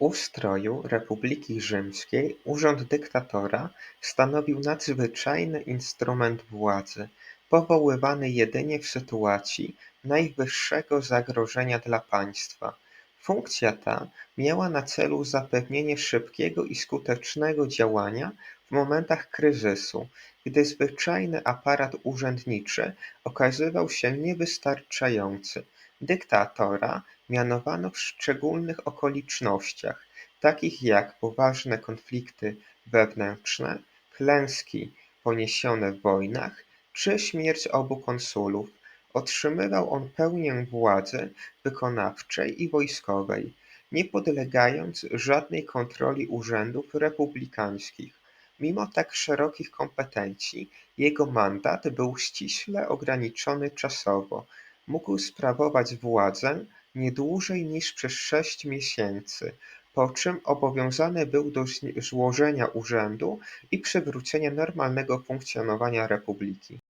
ustroju Republiki Rzymskiej urząd dyktatora stanowił nadzwyczajny instrument władzy, powoływany jedynie w sytuacji najwyższego zagrożenia dla państwa. Funkcja ta miała na celu zapewnienie szybkiego i skutecznego działania momentach kryzysu, gdy zwyczajny aparat urzędniczy okazywał się niewystarczający. Dyktatora mianowano w szczególnych okolicznościach, takich jak poważne konflikty wewnętrzne, klęski poniesione w wojnach czy śmierć obu konsulów. Otrzymywał on pełnię władzy wykonawczej i wojskowej, nie podlegając żadnej kontroli urzędów republikańskich. Mimo tak szerokich kompetencji, jego mandat był ściśle ograniczony czasowo. Mógł sprawować władzę nie dłużej niż przez sześć miesięcy, po czym obowiązany był do złożenia urzędu i przywrócenia normalnego funkcjonowania republiki.